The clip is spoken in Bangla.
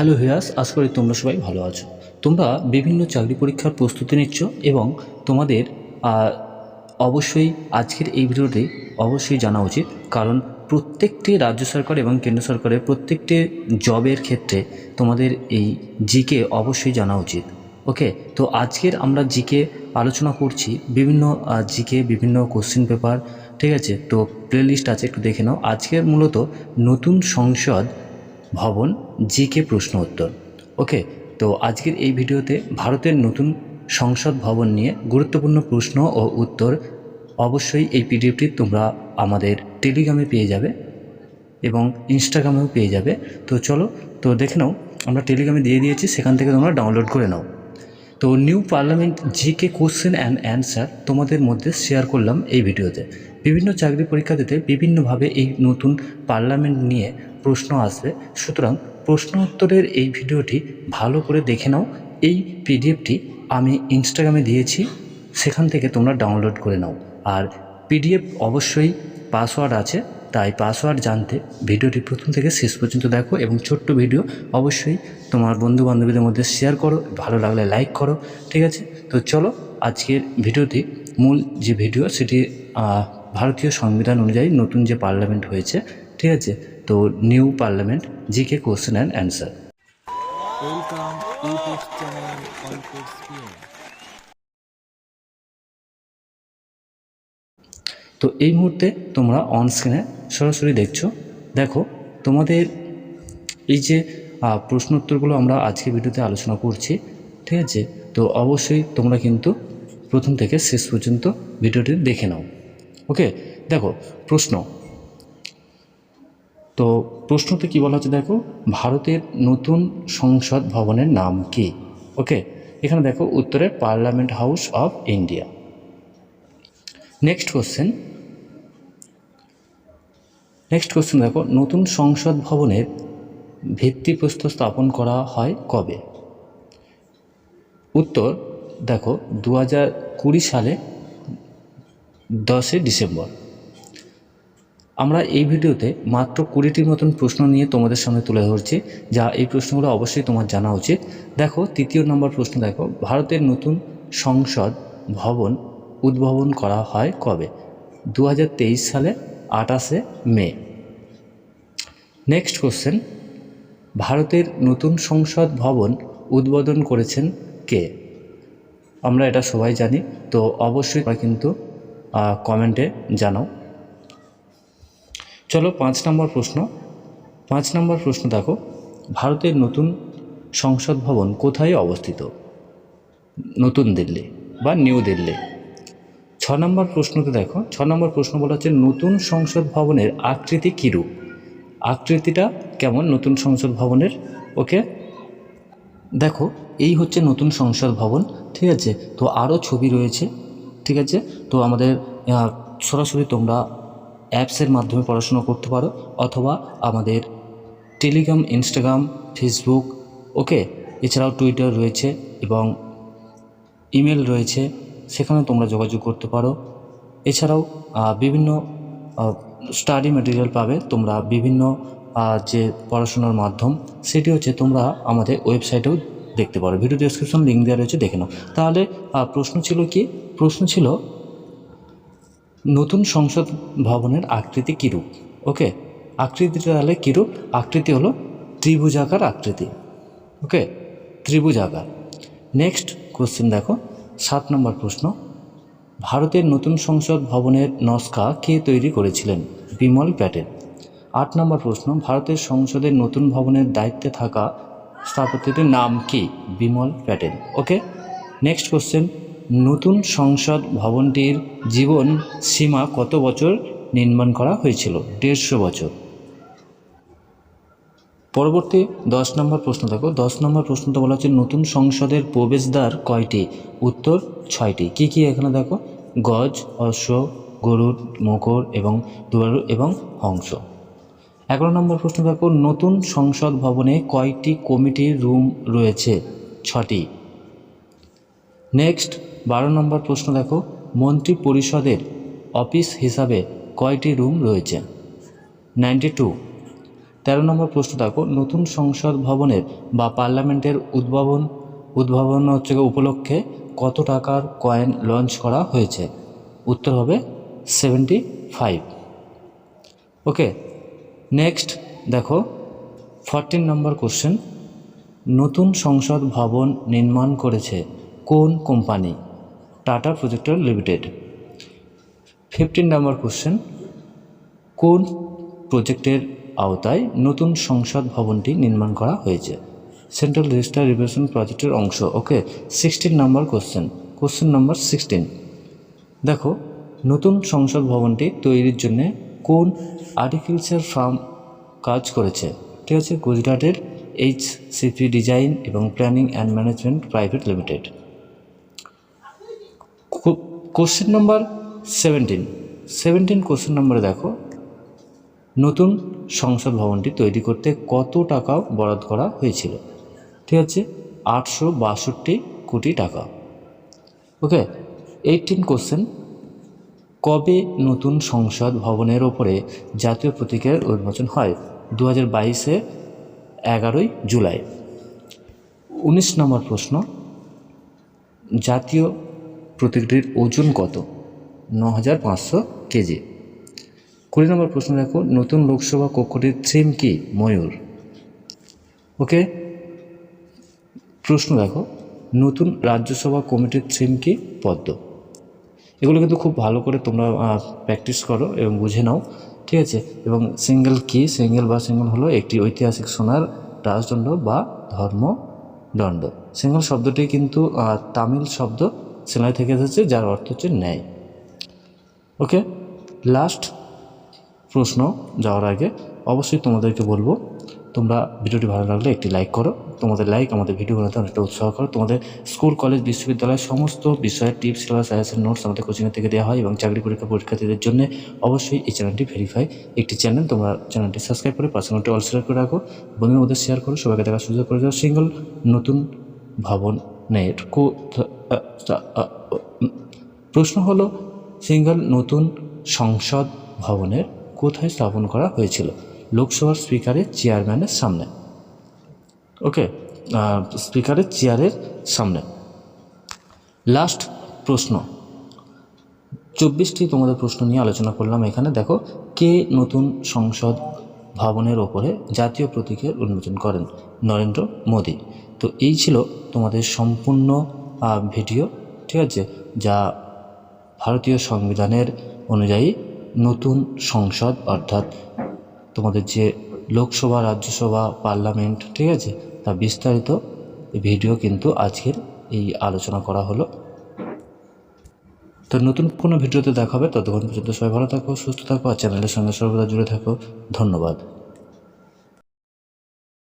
হ্যালো হিয়াস আশা করি তোমরা সবাই ভালো আছো। তোমরা বিভিন্ন চাকরি পরীক্ষার প্রস্তুতি নিচ্ছ এবং তোমাদের অবশ্যই আজকের এই ভিডিওতে অবশ্যই জানা উচিত। কারণ প্রত্যেকটি রাজ্য সরকার এবং কেন্দ্র সরকারের প্রত্যেকটি জবের ক্ষেত্রে তোমাদের এই জিকে অবশ্যই জানা উচিত। ওকে? তো আজকের আমরা জিকে আলোচনা করছি, বিভিন্ন জিকে বিভিন্ন কোশ্চেন পেপার, ঠিক আছে? তো প্লেলিস্ট আছে, একটু দেখে নাও। আজকের মূলত নতুন সংসদ ভবন জিকে প্রশ্ন উত্তর। ওকে, তো আজকের এই ভিডিওতে ভারতের নতুন সংসদ ভবন নিয়ে গুরুত্বপূর্ণ প্রশ্ন ও উত্তর অবশ্যই এই পিডিএফটি তোমরা আমাদের টেলিগ্রামে পেয়ে যাবে এবং ইনস্টাগ্রামেও পেয়ে যাবে। তো চলো, তো দেখে নাও, আমরা টেলিগ্রামে দিয়ে দিয়েছি, সেখান থেকে তোমরা ডাউনলোড করে নাও। তো new parliament GK question and answer তোমাদের মধ্যে শেয়ার করলাম এই ভিডিওতে। বিভিন্ন চাকরি পরীক্ষা দিতে বিভিন্নভাবে এই নতুন পার্লামেন্ট নিয়ে প্রশ্ন আসবে। সুতরাং প্রশ্ন উত্তরের এই ভিডিওটি ভালো করে দেখে নাও। এই পিডিএফটি আমি ইনস্টাগ্রামে দিয়েছি। সেখান থেকে তোমরা ডাউনলোড করে নাও। আর পিডিএফ অবশ্যই পাসওয়ার্ড আছে। তাই পাসওয়ার্ড জানতে ভিডিওটি প্রথম থেকে শেষ পর্যন্ত দেখো এবং ছোট্ট ভিডিও অবশ্যই তোমার বন্ধু বান্ধবীদের মধ্যে শেয়ার করো। ভালো লাগলে লাইক করো। ঠিক আছে? তো চলো আজকের ভিডিওটি মূল যে ভিডিও সেটি ভারতীয় সংবিধান অনুযায়ী নতুন যে পার্লামেন্ট হয়েছে, ঠিক আছে? তো new parliament GK question and answer. তো এই মুহূর্তে তোমরা অন স্ক্রিনে সরাসরি দেখছ। দেখো তোমাদের এই যে প্রশ্ন উত্তরগুলো আমরা আজকে ভিডিওতে আলোচনা করছি ঠিক আছে? তো অবশ্যই তোমরা কিন্তু প্রথম থেকে শেষ পর্যন্ত ভিডিওটি দেখে নাও। ওকে দেখো প্রশ্ন। তো প্রশ্নতে কী বলা হচ্ছে দেখো, ভারতের নতুন সংসদ ভবনের নাম কি? ওকে, এখানে দেখো উত্তরে parliament house of India. Next question. Next question দেখো, নতুন সংসদ ভবনের ভিত্তিপ্রস্তর স্থাপন করা হয় কবে? উত্তর দেখো দু কুড়ি সালে দশই ডিসেম্বর। আমরা এই ভিডিওতে মাত্র কুড়িটির মতন প্রশ্ন নিয়ে তোমাদের সামনে তুলে ধরছি, যা এই প্রশ্নগুলো অবশ্যই তোমার জানা উচিত। দেখো, তৃতীয় নম্বর প্রশ্ন দেখো, ভারতের নতুন সংসদ ভবন উদ্ভাবন করা হয় কবে? দু হাজার তেইশ সালে আটাশে মে। নেক্সট কোশ্চেন ভারতের নতুন সংসদ ভবন উদ্বোধন করেছেন কে? আমরা এটা সবাই জানি, তো অবশ্যই কিন্তু কমেন্টে জানাও। চলো পাঁচ নম্বর প্রশ্ন। পাঁচ নম্বর প্রশ্ন দেখো। ভারতের নতুন সংসদ ভবন কোথায় অবস্থিত? নতুন দিল্লি বা নিউ দিল্লি। ছ নম্বর প্রশ্নতে দেখো। ছ নম্বর প্রশ্ন বলা হচ্ছে, নতুন সংসদ ভবনের আকৃতি কীরূপ আকৃতিটা কেমন নতুন সংসদ ভবনের? ওকে? দেখো, এই হচ্ছে নতুন সংসদ ভবন, ঠিক আছে? তো আরও ছবি রয়েছে, ঠিক আছে? তো আমাদের সরাসরি তোমরা অ্যাপসের মাধ্যমে পড়াশোনা করতে পারো, অথবা আমাদের টেলিগ্রাম, ইনস্টাগ্রাম, ফেসবুক, ওকে? এছাড়াও টুইটার রয়েছে এবং ইমেল রয়েছে সেখানে তোমরা যোগাযোগ করতে পারো। এছাড়াও বিভিন্ন স্টাডি ম্যাটেরিয়াল পাবে তোমরা, বিভিন্ন যে পড়াশোনার মাধ্যম, সেটি হচ্ছে তোমরা আমাদের ওয়েবসাইটেও দেখতে পারো। ভিডিও ডেসক্রিপশন লিঙ্ক দেওয়া রয়েছে, দেখে নাও। তাহলে প্রশ্ন ছিল কি? প্রশ্ন ছিল নতুন সংসদ ভবনের আকৃতি কীরূপ? ওকে আকৃতিটা তাহলে কীরূপ? আকৃতি হলো ত্রিভুজাকার আকৃতি। ওকে ত্রিভুজাকার নেক্সট কোশ্চেন দেখো। সাত নম্বর প্রশ্ন। ভারতের নতুন সংসদ ভবনের নস্কা কে তৈরি করেছিলেন? বিমল প্যাটেল। আট নম্বর প্রশ্ন। ভারতের সংসদের নতুন ভবনের দায়িত্বে থাকা স্থাপত্যটির নাম কি? Bimal Patel. Okay next question নতুন সংসদ ভবনটির জীবন সীমা কত বছর নির্মাণ করা হয়েছিল? দেড়শো বছর। পরবর্তী দশ নম্বর প্রশ্ন দেখো। দশ নম্বর প্রশ্নটা বলা হচ্ছে, নতুন সংসদের প্রবেশদ্বার কয়টি? উত্তর, ছয়টি। কি কি এখানে দেখো? গজ, অশ্ব গরুর মকর এবং দুয়ারু এবং হংস। এগারো নম্বর প্রশ্ন দেখো, নতুন সংসদ ভবনে কয়টি কমিটির রুম রয়েছে? ছটি। নেক্সট বারো নম্বর প্রশ্ন দেখো, মন্ত্রী পরিষদের অফিস হিসাবে কয়টি রুম রয়েছে? Ninety two. তেরো নম্বর প্রশ্ন দেখো, নতুন সংসদ ভবনের বা পার্লামেন্টের উদ্ভাবন উদ্ভাবন হচ্ছে উপলক্ষে কত টাকার কয়েন লঞ্চ করা হয়েছে? উত্তর হবে সেভেন্টি ফাইভ। ওকে, নেক্সট দেখো, ফরটিন নম্বর কোশ্চেন, নতুন সংসদ ভবন নির্মাণ করেছে কোন company? Tata projector limited fifteen নম্বর কোশ্চেন কোন প্রজেক্টের আওতায় নতুন সংসদ ভবনটি নির্মাণ করা হয়েছে? সেন্ট্রাল রেজিস্টার রিভেশন প্রজেক্টের অংশ, ওকে। সিক্সটিন নম্বর কোশ্চেন কোশ্চেন নম্বর সিক্সটিন দেখো, নতুন সংসদ ভবনটি তৈরির জন্য কোন আর্টিফিশিয়াল ফার্ম কাজ করেছে? ঠিক আছে গুজরাটের এইচ সিপি ডিজাইন এবং planning and management private limited question number seventeen seventeen question নম্বরে দেখো, নতুন সংসদ ভবনটি তৈরি করতে কত টাকা বরাদ্দ করা হয়েছিল? ঠিক আছে, আটশো বাষট্টি কোটি টাকা। ওকে এইটিন কোশ্চেন কবে নতুন সংসদ ভবনের ওপরে জাতীয় প্রতীকের উন্মোচন হয়? দু হাজার বাইশে এগারোই জুলাই। উনিশ নম্বর প্রশ্ন। জাতীয় প্রতীকটির ওজন কত? ন হাজার পাঁচশো কেজি। কুড়ি নম্বর প্রশ্ন দেখো, নতুন লোকসভা কক্ষটির থিম কি? ময়ূর। ওকে? প্রশ্ন দেখো, নতুন রাজ্যসভা কমিটির থিম কি? পদ্ম। এগুলো কিন্তু খুব ভালো করে তোমরা প্র্যাকটিস করো এবং বুঝে নাও, ঠিক আছে? এবং সিঙ্গেল কি? সিঙ্গেল বা সিঙ্গেল হলো একটি ঐতিহাসিক সোনার রাজদণ্ড বা ধর্মদণ্ড। সিঙ্গেল শব্দটি কিন্তু তামিল শব্দ সেলাই থেকে এসেছে, যার অর্থ হচ্ছে ন্যায়। ওকে লাস্ট প্রশ্ন যাওয়ার আগে অবশ্যই তোমাদেরকে বলব, তোমরা ভিডিওটি ভালো লাগলে একটি লাইক করো। তোমাদের লাইক আমাদের ভিডিও বানাতে অনেকটা উৎসাহ করো। তোমাদের স্কুল কলেজ বিশ্ববিদ্যালয়ের সমস্ত বিষয়ের টিপস সিলেবাস সাজেশন নোটস আমাদের কোচিংয়ের থেকে দেওয়া হয় এবং চাকরি পরীক্ষা পরীক্ষার্থীদের জন্য অবশ্যই এই চ্যানেলটি ভেরিফাই একটি চ্যানেল তোমরা চ্যানেলটি সাবস্ক্রাইব করে পার্সোনালটি অল শেয়ার করে রাখো। বন্ধুদের মধ্যে শেয়ার করো, সবাইকে দেখার সুযোগ করে দাও। সিঙ্গল নতুন ভবনের উম, প্রশ্ন হলো সিঙ্গল নতুন সংসদ ভবনের কোথায় স্থাপন করা হয়েছিল? লোকসভার স্পিকারের চেয়ারম্যানের সামনে। ওকে স্পিকারের চেয়ারের সামনে। লাস্ট প্রশ্ন। চব্বিশটি তোমাদের প্রশ্ন নিয়ে আলোচনা করলাম এখানে। দেখো কে নতুন সংসদ ভবনের ওপরে জাতীয় প্রতীকের উন্মোচন করেন নরেন্দ্র মোদী। তো এই ছিল তোমাদের সম্পূর্ণ ভিডিও, ঠিক আছে? যা ভারতীয় সংবিধানের অনুযায়ী নতুন সংসদ, অর্থাৎ তোমাদের যে লোকসভা, রাজ্যসভা, পার্লামেন্ট, ঠিক আছে? তা বিস্তারিত ভিডিও কিন্তু আজকের এই আলোচনা করা হলো। তো নতুন কোনো ভিডিওতে দেখা হবে, ততক্ষণ পর্যন্ত সবাই ভালো থাকো, সুস্থ থাকো, আর চ্যানেলের সঙ্গে সর্বদা জুড়ে থাকো। ধন্যবাদ।